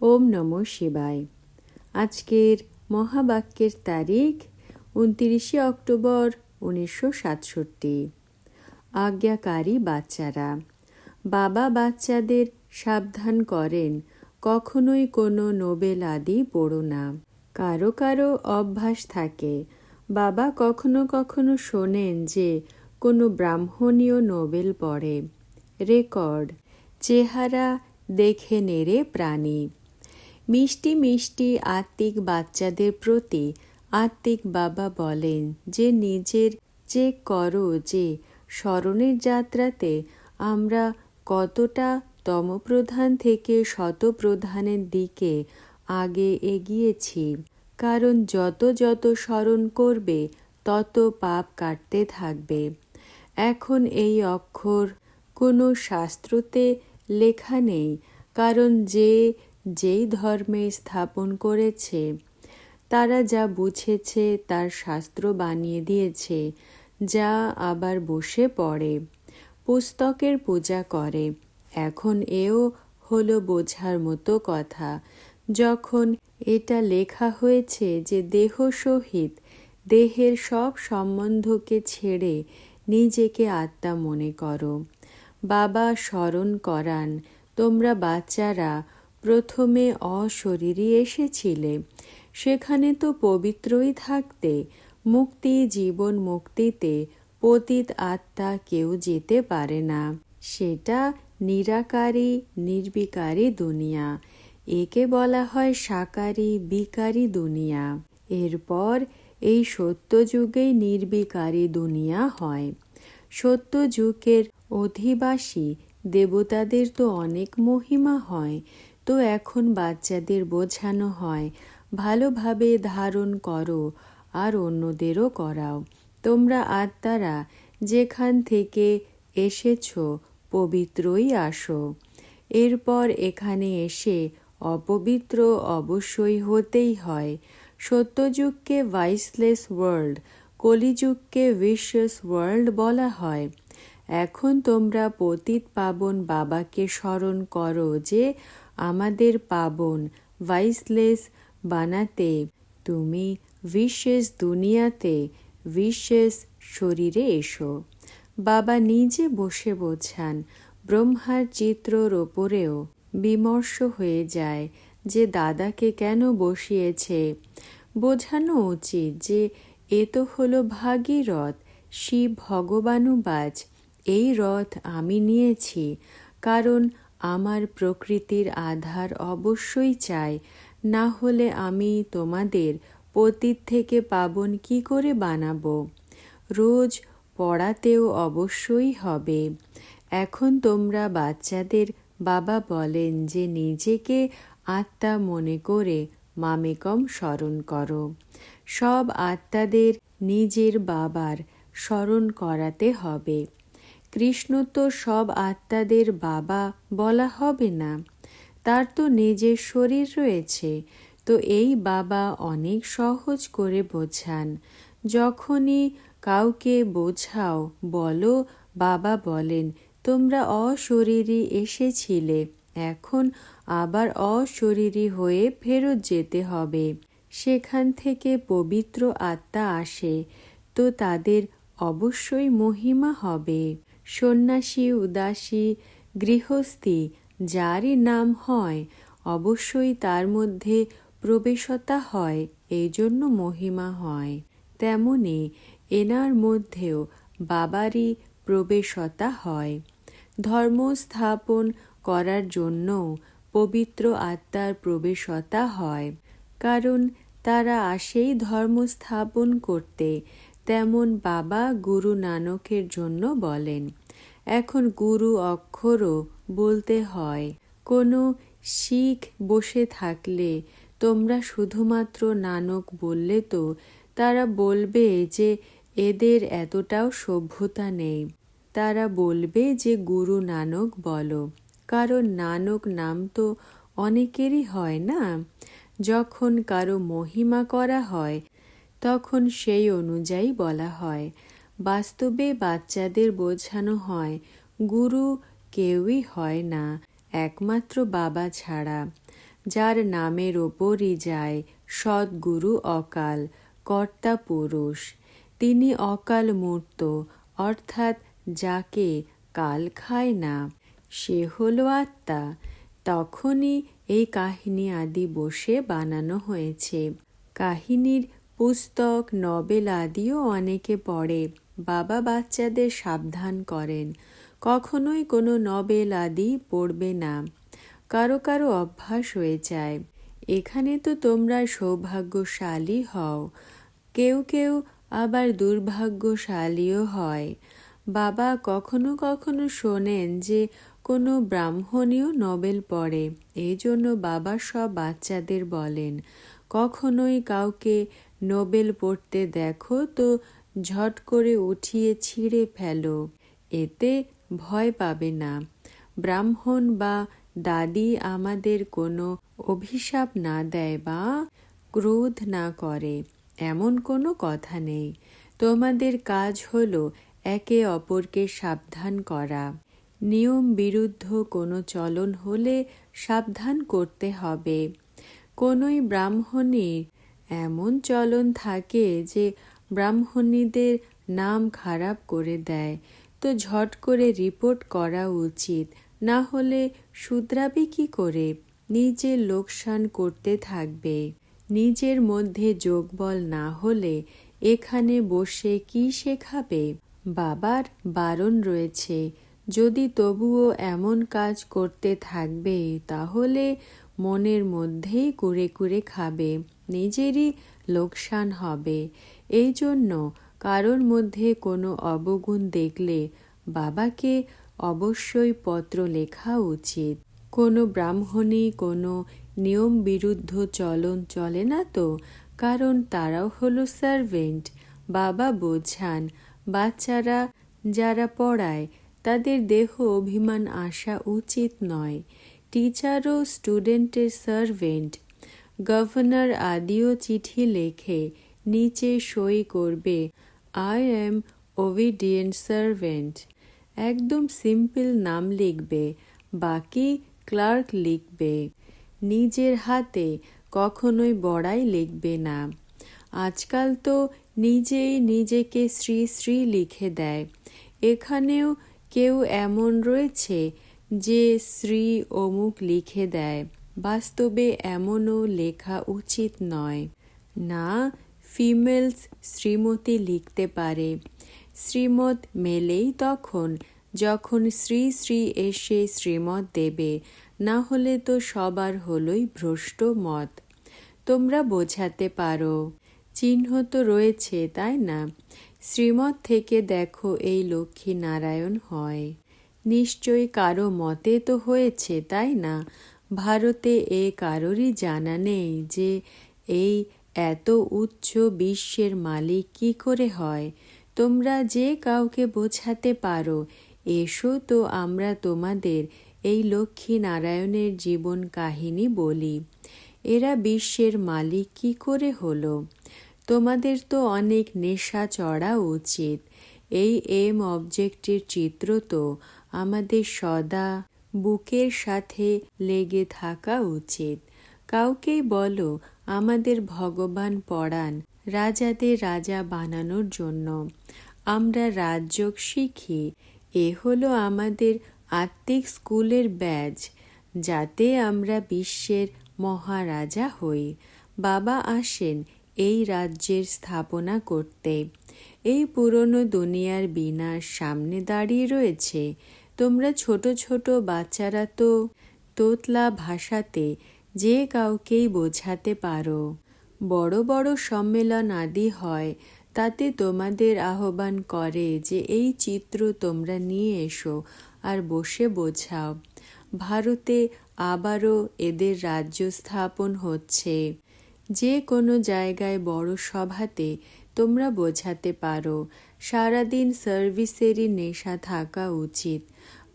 ওম নম শিবায়। আজকের মহাবাক্যের তারিখ উনতিরিশে অক্টোবর উনিশশো সাতষট্টি। আজ্ঞাকারী বাচ্চারা, বাবা বাচ্চাদের সাবধান করেন, কখনোই কোনো নোবেল আদি পড়ো না। কারও কারও অভ্যাস থাকে, বাবা কখনো কখনো শোনেন যে কোনো ব্রাহ্মণীয় নোবেল পড়ে। রেকর্ড, চেহারা দেখে নেড়ে প্রাণী। মিষ্টি মিষ্টি আত্মিক বাচ্চাদের প্রতি আত্মিক বাবা বলেন যে নিজের যে করো যে স্মরণের যাত্রাতে আমরা কতটা তমপ্রধান থেকে শতপ্রধানের দিকে আগে এগিয়েছি। কারণ যত যত স্মরণ করবে, তত পাপ কাটতে থাকবে। এখন এই অক্ষর কোনো শাস্ত্রতে লেখা নেই। কারণ যে যেই ধর্মে স্থাপন করেছে, তারা যা বুঝেছে, তার শাস্ত্র বানিয়ে দিয়েছে, যা আবার বসে পড়ে, পুস্তকের পূজা করে। এখন এও হলো বোঝার মতো কথা। যখন এটা লেখা হয়েছে যে দেহ সহিত, দেহের সব সম্বন্ধকে ছেড়ে নিজেকে আত্মা মনে করো। বাবা স্মরণ করান, তোমরা বাচ্চারা প্রথমে অশরীরই এসেছিলে, সেখানে তো পবিত্রই থাকতে, মুক্তি জীবন মুক্তিতে পতিত আত্মা কেউ যেতে পারে না। সেটা নিরাকারী, নির্বিকারী দুনিয়া, একে বলা হয় সাকারী, বিকারী দুনিয়া। এরপর এই সত্যযুগেই নির্বিকারী দুনিয়া হয়। সত্যযুগের অধিবাসী দেবতাদের তো অনেক মহিমা হয় তো এখন বাচ্চাদের বোঝানো হয়, ভালোভাবে ধারণ করো আর অন্যদেরও করাও। তোমরা আত্মারা যেখান থেকে এসেছ পবিত্রই আসো। এরপর এখানে এসে অপবিত্র অবশ্যই হতেই হয়। সত্যযুগকে ভাইসলেস ওয়ার্ল্ড, কলিযুগকে ভিশাস ওয়ার্ল্ড বলা হয়। এখন তোমরা পতিত পাবন বাবাকে স্মরণ করো যে আমাদের পাবন ভাইসলেস বানাতে। তুমি বিশেষ দুনিয়াতে বিশেষ শরীরে এসো। বাবা নিজে বসে বোঝান, ব্রহ্মার চিত্রর ওপরেও বিমর্ষ হয়ে যায় যে দাদাকে কেন বসিয়েছে। বোঝানো উচিত যে এ তো হলো ভাগীরথ, শিব ভগবানুবাজ এই রথ আমি নিয়েছি, কারণ আমার প্রকৃতির আধার অবশ্যই চাই। না হলে আমি তোমাদের পতীত থেকে পাবন কি করে বানাবো? রোজ পড়াতেও অবশ্যই হবে। এখন তোমরা বাচ্চাদের বাবা বলেন যে নিজেকে আত্মা মনে করে মামেকম স্মরণ করো। সব আত্মাদের নিজের বাবার স্মরণ করাতে হবে। কৃষ্ণ তো সব আত্মাদের বাবা বলা হবে না। তার তো নিজের শরীর রয়েছে। তো এই বাবা অনেক সহজ করে বোঝান। যখনই কাউকে বোঝাও, বলো, বাবা বলেন, তোমরা অশরীরী এসেছিলে, এখন আবার অশরীরী হয়ে ফেরত যেতে হবে। সেখান থেকে পবিত্র আত্মা আসে, তো তাদের অবশ্যই মহিমা হবে। সন্ন্যাসী, উদাসী, গৃহস্থী যারই নাম হয়, অবশ্যই তার মধ্যে প্রবেশতা হয় এই জন্য মহিমা হয়। তেমনি এনার মধ্যেও বাবারই প্রবেশতা হয়। ধর্ম স্থাপন করার জন্য পবিত্র আত্মার প্রবেশতা হয়। কারণ তারা আসেই ধর্ম স্থাপন করতে তেমন বাবা গুরু নানকের জন্য বলেন। এখন গুরু অক্ষরও বলতে হয়। কোনো শিখ বসে থাকলে তোমরা শুধুমাত্র নানক বললে তো তারা বলবে যে এদের এতটাও সভ্যতা নেই। তারা বলবে যে গুরু নানক বলো। কারণ নানক নাম তো অনেকেরই হয় না। যখন কারও মহিমা করা হয়, তখন সেই অনুযায়ী বলা হয়। বাস্তবে বাচ্চাদের বোঝানো হয়, গুরু কেউই হয় না, একমাত্র বাবা ছাড়া। যার নামের ওপরই যায়, সদ্গুরু অকাল, কর্তা পুরুষ। তিনি অকাল মূর্ত, অর্থাৎ যাকে কাল খায় না, সে হলো আত্মা। তখনই এই কাহিনী আদি বসে বানানো হয়েছে। কাহিনীর পুস্তক, নবেল আদিও অনেকে পড়ে। বাবা বাচ্চাদের সাবধান করেন। কখনোই কোনো নবেল আদি পড়বে না। কারও কারও অভ্যাস হয়ে যায়। এখানে তো তোমরা সৌভাগ্যশালী হও। কেউ কেউ আবার দুর্ভাগ্যশালীও হয়। বাবা কখনো কখনো শোনেন যে কোনো ব্রাহ্মণীয় নবেল পড়ে। এই জন্য বাবা সব বাচ্চাদের বলেন, কখনোই কাউকে নোবেল পড়তে দেখো তো ঝট করে উঠিয়ে ছিঁড়ে ফেলো। এতে ভয় পাবে না। ব্রাহ্মণ বা দাদি আমাদের কোনো অভিশাপ না দেয় বা ক্রোধ না করে, এমন কোনো কথা নেই। তোমাদের কাজ হলো একে অপরকে সাবধান করা। নিয়ম বিরুদ্ধ কোনো চলন হলে সাবধান করতে হবে। কোনোই ব্রাহ্মণীর এমন চলন থাকে যে ব্রাহ্মণীদের নাম খারাপ করে দেয়। তো ঝট করে রিপোর্ট করা উচিত। না হলে শুধরাবে কি করে? নিজে লোকসান করতে থাকবে। নিজের মধ্যে যোগবল না হলে এখানে বসে কি শেখাবে? বাবার বারণ রয়েছে। যদি তবুও এমন কাজ করতে থাকবে, তাহলে মনের মধ্যেই কুরে কুরে খাবে। নিজেরই লোকসান হবে। এই জন্য কারোর মধ্যে কোনো অবগুণ দেখলে বাবাকে অবশ্যই পত্র লেখা উচিত। কোনো ব্রাহ্মণী কোনো নিয়ম বিরুদ্ধ চলন চলে না তো? কারণ তারাও হলো সার্ভেন্ট বাবা বোঝান, বাচ্চারা যারা পড়ায়, তাদের দেহ অভিমান আসা উচিত নয়। টিচারও স্টুডেন্টের সার্ভেন্ট গভর্নর আদিও চিঠি লেখে নিচে সই করবে। আই এম ওভিডিয়েন্ট সার্ভেন্ট একদম সিম্পল নাম লিখবে, বাকি ক্লার্ক লিখবে। নিজের হাতে কখনোই বড়াই লিখবে না। আজকাল তো নিজেই নিজেকে শ্রী শ্রী লিখে দেয়। এখানেও কেউ এমন রয়েছে যে শ্রী অমুক লিখে দেয়। বাস্তবে এমনও লেখা উচিত নয়। না ফিমেলস শ্রীমতী লিখতে পারে। শ্রীমত মেলেই তখন, যখন শ্রী শ্রী এসে শ্রীমত দেবে, না হলে তো সবার হলোই ভ্রষ্ট মত। তোমরা বোঝাতে পারো। চিহ্ন তো রয়েছে, তাই না? শ্রীমত থেকে দেখো এই লক্ষ্মী নারায়ণ হয়। নিশ্চয়ই কারও মতে তো হয়েছে, তাই না? ভারতে এ কারোরই জানা নেই যে এই এত উচ্চ বিশ্বের মালিক কি করে হয়? তোমরা যে কাউকে বোঝাতে পারো, এসো তো আমরা তোমাদের এই লক্ষ্মী নারায়ণের জীবন কাহিনী বলি। এরা বিশ্বের মালিক কি করে হলো? তোমাদের তো অনেক নেশা চড়া উচিত। এই এম অবজেক্টের চিত্র তো আমাদের সদা বুকের সাথে লেগে থাকা উচিত। কাউকেই বলো আমাদের ভগবান পড়ান রাজাদের রাজা বানানোর জন্য। আমরা রাজযোগ শিখি। এ হলো আমাদের আত্মিক স্কুলের ব্যাজ, যাতে আমরা বিশ্বের মহারাজা হই। বাবা আসেন এই রাজ্যের স্থাপনা করতে। এই পুরনো দুনিয়ার বিনাশ সামনে দাঁড়িয়ে রয়েছে। তোমরা ছোট ছোট বাচ্চারা তো তোতলা ভাষাতে যে কাউকেই বোঝাতে পারো। বড় বড় সম্মেলন আদি হয়, তাতে তোমাদের আহ্বান করে যে এই চিত্র তোমরা নিয়ে এসো আর বসে বোঝাও। ভারতে আবারও এদের রাজ্য স্থাপন হচ্ছে। যে কোনো জায়গায় বড় সভাতে তোমরা বোঝাতে পারো। সারাদিন সার্ভিসেরই নেশা থাকা উচিত।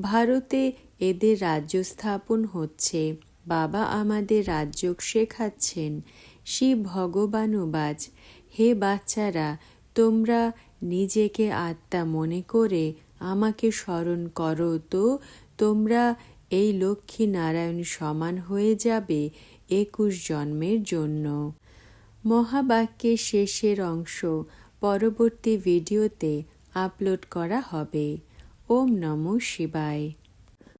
ভারতে এদের রাজ্য স্থাপন হচ্ছে। বাবা আমাদের রাজ্য শেখাচ্ছেন। শিব ভগবানুবাজ হে বাচ্চারা, তোমরা নিজেকে আত্মা মনে করে আমাকে স্মরণ করো তো, তোমরা এই লক্ষ্মী নারায়ণ সমান হয়ে যাবে একুশ জন্মের জন্য। মহাবাক্যের শেষের অংশ পরবর্তী ভিডিওতে আপলোড করা হবে। ওম নমঃ শিবায়।